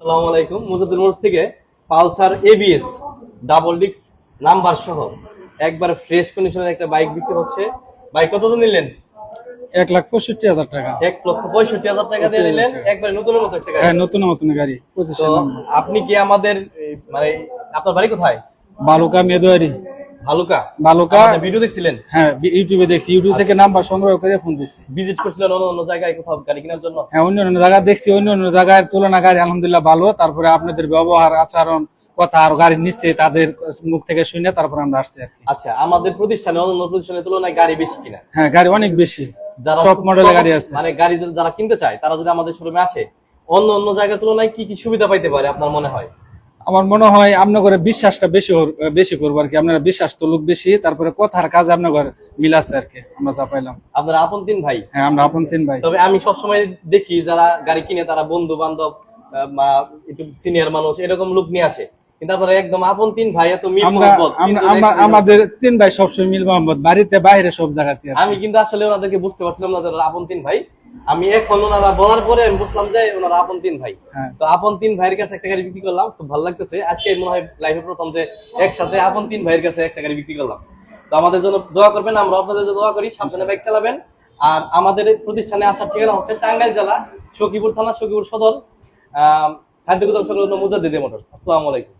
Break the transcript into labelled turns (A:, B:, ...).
A: আসসালামু আলাইকুম মুজাদুল মোটরস থেকে পালসার এবিএস ডাবল ডিক্স নাম্বার সহ একবার ফ্রেশ কন্ডিশনের একটা বাইক বিক্রি হচ্ছে। বাইক কত নিলেন?
B: এক লাখ পঁয়ষট্টি হাজার টাকা।
A: এক লক্ষ পঁয়ষট্টি হাজার টাকা দিয়ে নিলেন। একবার নতুনের মতো একটা গাড়ি।
B: হ্যাঁ নতুন নতুন গাড়ি
A: তো আপনি কি আমাদের মানে আপনার বাড়ি কোথায়?
B: বালুকা মেদুয়ারি।
A: ভালুকা? ভিডিও দেখছিলেন?
B: হ্যাঁ ইউটিউবে দেখছি। ইউটিউব থেকে নাম্বার সংগ্রহ করে ফোন দিচ্ছি।
A: ভিজিট করছিলেন অন্য অন্য জায়গায় কোথাও গাড়ি কেনার জন্য?
B: হ্যাঁ অন্য অন্য জায়গায় দেখছি অন্য অন্য জায়গায় তুলনা গাড়ি আলহামদুলিল্লাহ ভালো। তারপরে আপনাদের ব্যবহার আচরণ কথা আর গাড়ি নিচ্ছে তাদের মুখ থেকে শুনে তারপর আমরা আসছি আর কি।
A: আচ্ছা আমাদের প্রতিষ্ঠানে অন্য অন্য প্রতিষ্ঠানের তুলনায় গাড়ি বেশি কিনা?
B: হ্যাঁ গাড়ি অনেক বেশি।
A: যারা
B: সব মডেলের গাড়ি আছে।
A: মানে গাড়ি যারা কিনতে চায় তারা যদি আমাদের শোরুমে আসে অন্য অন্য জায়গার তুলনায় কি কি সুবিধা পাইতে পারে আপনার মনে হয়?
B: আমার মনে হয় আপনার বিশ্বাসটা বেশি বেশি করব আর কি। আপনারা বিশ্বাস তো লোক বেশি তারপরে কথার কাজ আপনার মিল আছে আর কি আমরা যা পাইলাম।
A: আপনার আপন তিন ভাই?
B: হ্যাঁ আমরা আপন তিন ভাই।
A: তবে আমি সবসময় দেখি যারা গাড়ি কিনে তারা বন্ধু বান্ধব বা একটু সিনিয়র মানুষ এরকম লোক নিয়ে আসে। কিন্তু আপনারা একদম আপন তিন ভাই এত মিল
B: আমরা
A: মহব্বত,
B: আমরা-
A: তিনজনে
B: আমরা-
A: একসাথে
B: আমাদের তিন ভাই সবসময় মিল মোহাম্মদ বাড়িতে বাইরে সব জায়গাতে
A: আমি কিন্তু আসলে ওনাদেরকে বুঝতে পারছিলাম না যে আপন তিন ভাই। আমি এখন ওনারা বলার পরে আমি বুঝলাম যে ওনারা আপন তিন ভাই।
B: হ্যাঁ।
A: তো আপন তিন ভাইয়ের কাছে একটা গাড়ি বিক্রি করলাম খুব ভালো লাগতেছে। আজকে মনে হয় লাইফে প্রথম যে একসাথে আপন তিন ভাইয়ের কাছে একটা গাড়ি বিক্রি করলাম। তো আমাদের জন্য দোয়া করবেন আমরা আপনাদের জন্য দোয়া করি সাবধানে বাইক চালাবেন। আর আমাদের প্রতিষ্ঠানে আসার ঠিকানা হচ্ছে টাঙ্গাইল জেলা সখীপুর থানা সখীপুর সদর আহ খাদ্য গুদাম সংলগ্ন মুজাদ্দিদি মোটরস। আসসালামু আলাইকুম।